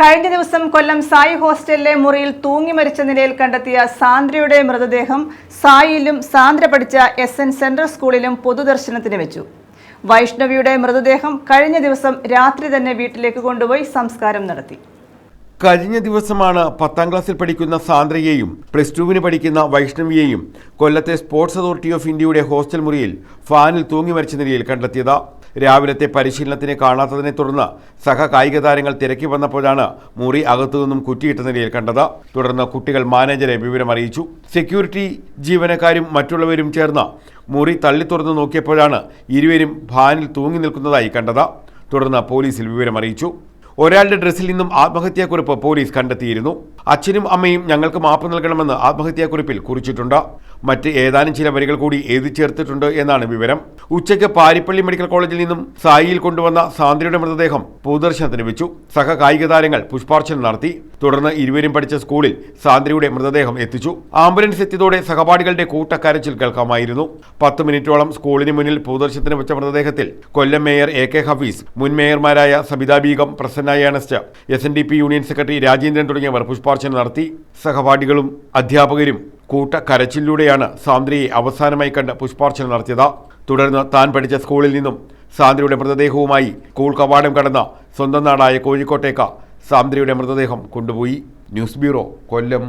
കഴിഞ്ഞ ദിവസം കൊല്ലം സായി ഹോസ്റ്റലിലെ മുറിയിൽ തൂങ്ങി മരിച്ച നിലയിൽ കണ്ടെത്തിയ സാന്ദ്രയുടെ മൃതദേഹം സായിയിലും സാന്ദ്ര പഠിച്ച എസ് എൻ സെൻട്രൽ സ്കൂളിലും പൊതുദർശനത്തിന് വെച്ചു. വൈഷ്ണവിയുടെ മൃതദേഹം കഴിഞ്ഞ ദിവസം രാത്രി തന്നെ വീട്ടിലേക്ക് കൊണ്ടുപോയി സംസ്കാരം നടത്തി. കഴിഞ്ഞ ദിവസമാണ് പത്താം ക്ലാസ്സിൽ പഠിക്കുന്ന സാന്ദ്രയെയും പ്ലസ് ടുവിന് പഠിക്കുന്ന വൈഷ്ണവിയെയും കൊല്ലത്തെ സ്പോർട്സ് അതോറിറ്റി ഓഫ് ഇന്ത്യയുടെ ഹോസ്റ്റൽ മുറിയിൽ ഫാനിൽ തൂങ്ങി മരിച്ച നിലയിൽ കണ്ടെത്തിയത്. രാവിലത്തെ പരിശീലനത്തിന് കാണാത്തതിനെ തുടർന്ന് സഹ കായിക താരങ്ങൾ തിരക്കി വന്നപ്പോഴാണ് മുറി അകത്തുനിന്നും കുറ്റിയിട്ട നിലയിൽ കണ്ടത്. തുടർന്ന് കുട്ടികൾ മാനേജരെ വിവരം അറിയിച്ചു. സെക്യൂരിറ്റി ജീവനക്കാരും മറ്റുള്ളവരും ചേർന്ന് മുറി തള്ളി തുറന്നു നോക്കിയപ്പോഴാണ് ഇരുവരും ഭാനിൽ തൂങ്ങി നിൽക്കുന്നതായി കണ്ടത്. തുടർന്ന് പോലീസിൽ വിവരം അറിയിച്ചു. ഒരാളുടെ ഡ്രസ്സിൽ നിന്നും ആത്മഹത്യാക്കുറിപ്പ് പോലീസ് കണ്ടെത്തിയിരുന്നു. അച്ഛനും അമ്മയും ഞങ്ങൾക്ക് മാപ്പ് നൽകണമെന്ന് ആത്മഹത്യാക്കുറിപ്പിൽ കുറിച്ചിട്ടുണ്ട്. മറ്റ് ഏതാനും ചില വരികൾ കൂടി എഴുതി ചേർത്തിട്ടുണ്ട് എന്നാണ് വിവരം. ഉച്ചയ്ക്ക് പാരിപ്പള്ളി മെഡിക്കൽ കോളേജിൽ നിന്നും സായിയിൽ കൊണ്ടുവന്ന സാന്ദ്രയുടെ മൃതദേഹം പൊതുദർശനത്തിന് വെച്ചു. സഹകായിക താരങ്ങൾ പുഷ്പാർച്ചന നടത്തി. തുടർന്ന് ഇരുവരും പഠിച്ച സ്കൂളിൽ സാന്ദ്രയുടെ മൃതദേഹം എത്തിച്ചു. ആംബുലൻസ് എത്തിയതോടെ സഹപാഠികളുടെ കൂട്ടക്കരച്ചിൽ കേൾക്കാമായിരുന്നു. പത്ത് മിനിറ്റോളം സ്കൂളിന് മുന്നിൽ പൊതുദർശനത്തിന് വെച്ച മൃതദേഹത്തിൽ Kollam mayor A K Hafeez മുൻ മേയർമാരായ Sabitha Beegum Prasanna Ernest S N D P union secretary Rajendran തുടങ്ങിയവർ പുഷ്പാർച്ചന നടത്തി. സഹപാഠികളും അധ്യാപകരും കൂട്ടക്കരച്ചിലൂടെയാണ് സാന്ദ്രയെ അവസാനമായി കണ്ട് പുഷ്പാർച്ചന നടത്തിയത്. തുടർന്ന് താൻ പഠിച്ച സ്കൂളിൽ നിന്നും സാന്ദ്രയുടെ മൃതദേഹവുമായി സ്കൂൾ കവാടം കടന്ന സ്വന്തം നാടായ കോഴിക്കോട്ടേക്ക് സാന്ദ്രയുടെ മൃതദേഹം കൊണ്ടുപോയി. News bureau Kollam.